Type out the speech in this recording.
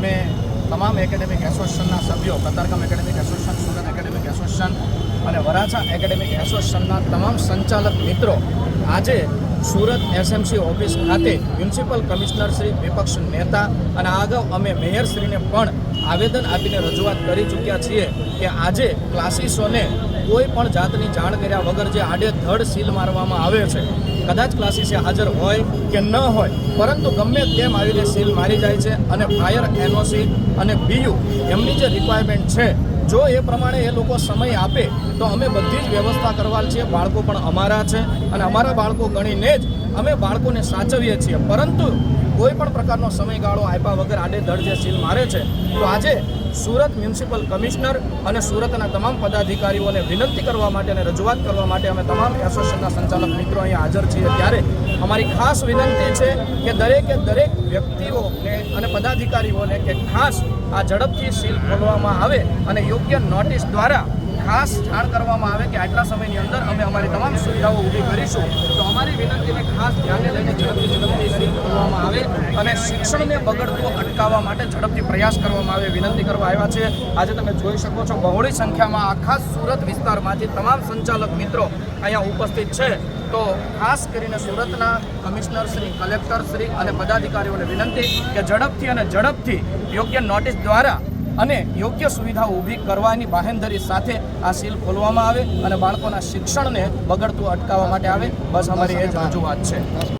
અમે તમામ એકેડેમિક એસોસિએશનના સભ્યો Katargam academic association, Surat academic association અને વરાછા એકેડેમિક એસોસિએશનના તમામ સંચાલક મિત્રો, આજે સુરત એસએમસી ઓફિસ ખાતે મ્યુનિસિપલ કમિશનર શ્રી વિપક્ષ નેતા અને આ અગાઉ અમે મેયરશ્રીને પણ આવેદન આપીને રજૂઆત કરી ચૂક્યા છીએ કે આજે ક્લાસીસોને કોઈ પણ જાતની જાણ કર્યા વગર જે આડેધડ સીલ મારવામાં આવે છે, કદાચ ક્લાસીસે હાજર હોય કે ન હોય, પરંતુ ગમે તેમ આવીને સીલ મારી જાય છે અને ફાયર એનઓસી અને બીયુ એમની જે રિક્વાયરમેન્ટ છે, જો એ પ્રમાણે એ લોકો સમય આપે, તો અમે બધી જ વ્યવસ્થા કરવા છીએ. બાળકો પણ અમારા છે અને અમારા બાળકો ગણીને જ અમે બાળકોને સાચવીએ છીએ. પરંતુ કોઈ પણ પ્રકારનો સમયગાળો આપ્યા વગર આડેધડ જે સીલ મારે છે, તો આજે સુરત મ્યુનિસિપલ કમિશનર અને સુરતના તમામ પદાધિકારીઓને વિનંતી કરવા માટે અને રજૂઆત કરવા માટે અમે તમામ એસોસિએશનના સંચાલક મિત્રો અહીંયા હાજર છીએ. ત્યારે અમારી ખાસ વિનંતી છે કે દરેકે દરેક વ્યક્તિઓને અને પદાધિકારીઓને કે ખાસ આ ઝડપથી સીલ ખોલવામાં આવે અને યોગ્ય નોટિસ દ્વારા ખાસ જાણ કરવામાં આવે કે આટલા સમયની અંદર અમે અમારી તમામ સુવિધાઓ ઊભી કરીશું, તો ખાસ ધ્યાને લઈને ઝડપથી ઝડપથી ખોલવામાં આવે અને શિક્ષણને બગડતું અટકાવવા માટે ઝડપથી પ્રયાસ કરવામાં આવે વિનંતી કરવા આવ્યા છે. આજે તમે જોઈ શકો છો બહોળી સંખ્યામાં આખા સુરત વિસ્તારમાંથી તમામ સંચાલક મિત્રો અહીંયા ઉપસ્થિત છે. તો ખાસ કરીને સુરતના કમિશનર શ્રી, કલેક્ટર શ્રી અને પદાધિકારીઓને વિનંતી કે ઝડપથી અને ઝડપથી યોગ્ય નોટિસ દ્વારા અને યોગ્ય સુવિધાઓ ઊભી કરવાની બાહેંધરી સાથે આ સીલ ખોલવામાં આવે અને બાળકોના શિક્ષણને બગડતું અટકાવવા માટે આવે. બસ અમારી એ જ રજૂઆત છે.